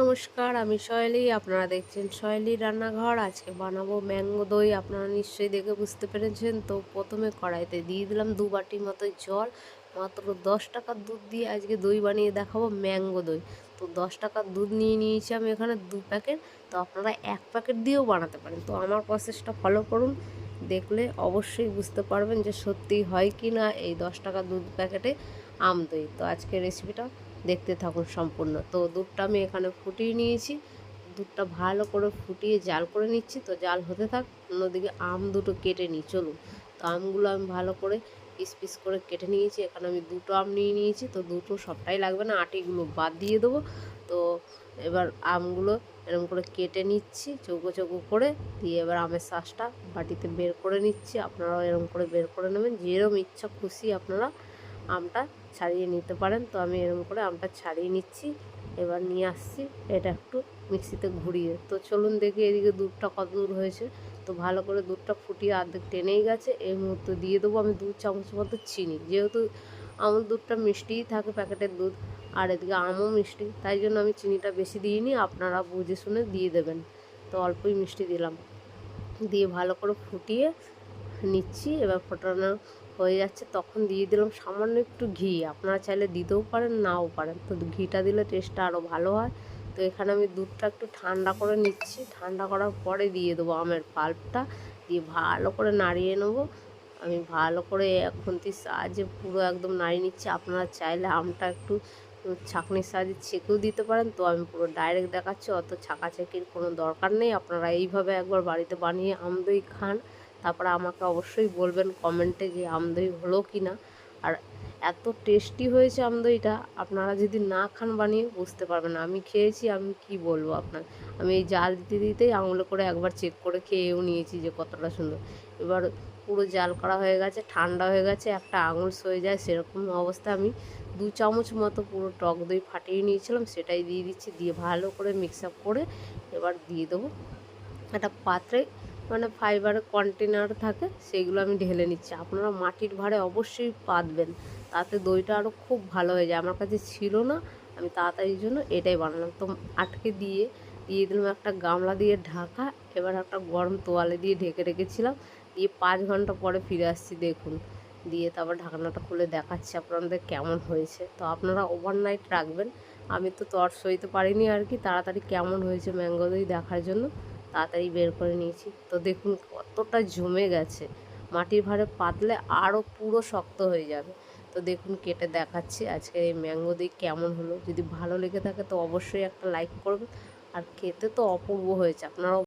নমস্কার, আমি শৈলী। আপনারা দেখছেন শৈলী রান্নাঘর। আজকে বানাবো ম্যাঙ্গো দই। আপনারা নিশ্চয়ই দেখে বুঝতে পেরেছেন। তো প্রথমে কড়াইতে দিয়ে দিলাম দু বাটি মতো জল, মাত্র দশ টাকার দুধ দিয়ে আজকে দই বানিয়ে দেখাবো ম্যাঙ্গো দই। তো দশ টাকার দুধ নিয়ে নিয়েছি আমি এখানে দু প্যাকেট। তো আপনারা এক প্যাকেট দিয়েও বানাতে পারেন। তো আমার প্রসেসটা ফলো করুন। দেখলে অবশ্যই বুঝতে পারবেন যে সত্যি হয় কি না এই দশ টাকা দুধ প্যাকেটে আম দই। তো আজকে রেসিপিটা দেখতে থাকুন সম্পূর্ণ। তো দুধটা আমি এখানে ফুটিয়ে নিয়েছি। দুধটা ভালো করে ফুটিয়ে জাল করে নিচ্ছি। তো জাল হতে থাক, অন্যদিকে আম দুটো কেটে নিই। চলুন, তো আমগুলো আমি ভালো করে পিস পিস করে কেটে নিয়েছি। এখানে আমি দুটো আম নিয়ে নিয়েছি। তো দুটো সবটাই লাগবে না, আটিগুলো বাদ দিয়ে দেবো। তো এবার আমগুলো এরকম করে কেটে নিচ্ছি, চৌকো চৌকো করে। দিয়ে এবার আমের শ্বাসটা বাটিতে বের করে নিচ্ছি। আপনারাও এরকম করে বের করে নেবেন। যেরকম ইচ্ছা খুশি আপনারা আমটা ছাড়িয়ে নিতে পারেন। তো আমি এরকম করে আমটা ছাড়িয়ে নিচ্ছি। এবার নিয়ে আসছি। এটা একটু মিক্সিতে ঘুরিয়ে। তো চলুন দেখি এদিকে দুধটা কত দূর হয়েছে। তো ভালো করে দুধটা ফুটিয়ে অর্ধেক টেনেই গেছে। এই মুহূর্তে দিয়ে দেবো আমি দু চামচ মতো চিনি। যেহেতু আমুল দুধটা মিষ্টিই থাকে প্যাকেটের দুধ, আর এদিকে আমও মিষ্টি। তাই জন্য আমি চিনিটা বেশি দিইনি। আপনারা বুঝে শুনে দিয়ে দেবেন। তো অল্পই মিষ্টি দিলাম। দিয়ে ভালো করে ফুটিয়ে নিচ্ছি, এবার ফোটানো হয়ে যাচ্ছে। তখন দিয়ে দিলাম সামান্য একটু ঘি। আপনারা চাইলে দিতেও পারেন, নাও পারেন। তো ঘিটা দিলে টেস্টটা আরও ভালো হয়। তো এখানে আমি দুধটা একটু ঠান্ডা করে নিচ্ছি। ঠান্ডা করার পরে দিয়ে দেবো আমের পাল্পটা। দিয়ে ভালো করে নাড়িয়ে নেব। আমি ভালো করে খুন্তির সাহায্যে পুরো একদম নাড়িয়ে নিচ্ছি। আপনারা চাইলে আমটা একটু ছাঁকনির সাহায্যে ছেঁকেও দিতে পারেন। তো আমি পুরো ডাইরেক্ট দেখাচ্ছি, অত ছাঁকাছাকির কোনো দরকার নেই। আপনারা এইভাবে একবার বাড়িতে বানিয়ে আম দই খান। তারপরে আমাকে অবশ্যই বলবেন কমেন্টে যে আমদই হলো কি না আর এত টেস্টি হয়েছে আমদইটা, আপনারা যদি না খান বানিয়ে, বুঝতে পারবেন আমি খেয়েছি, আমি কি বলব আপনার? আমি এই জাল দিতে দিতেই আঙুলে করে একবার চেক করে খেয়েও নিয়েছি যে কতটা সুন্দর। এবার পুরো জাল করা হয়ে গেছে, ঠান্ডা হয়ে গেছে, একটা আঙুল সয়ে যায়, সেরকম অবস্থা আমি দু চামচ মতো পুরো টক দই ফাটিয়ে নিয়েছিলাম, সেটাই দিয়ে দিচ্ছি, দিয়ে ভালো করে মিক্স আপ করে এবার দিয়ে দেবো একটা পাত্রে। মানে ফাইবারের কন্টেনার থাকে সেইগুলো আমি ঢেলে নিচ্ছি। আপনারা মাটির ভাড়ে অবশ্যই পাতবেন, তাতে দইটা আরও খুব ভালো হয়ে যায়। আমার কাছে ছিল না, আমি তাড়াতাড়ির জন্য এটাই বানালাম। তো আটকে দিয়ে দিয়ে দিলাম একটা গামলা দিয়ে ঢাকা, এবার একটা গরম তোয়ালে দিয়ে ঢেকে রেখেছিলাম। দিয়ে পাঁচ ঘণ্টা পরে ফিরে আসছি, দেখুন। দিয়ে তারপর ঢাকনাটা খুলে দেখাচ্ছি আপনাদের কেমন হয়েছে। তো আপনারা ওভারনাইট রাখবেন। আমি তো তর সইতে পারিনি আর কি, তাড়াতাড়ি কেমন হয়েছে ম্যাঙ্গো দই দেখার জন্য। তাড়াতাড়ি বের করে নিয়েছি। তো দেখুন কতটা জমে গেছে। মাটির ভারে পাতলে আরও পুরো শক্ত হয়ে যাবে। তো দেখুন কেটে দেখাচ্ছি আজকে এই ম্যাঙ্গো দিয়ে কেমন হলো। যদি ভালো লেগে থাকে তো অবশ্যই একটা লাইক করবেন। আর খেতে তো অপূর্ব হয়েছে। আপনারাও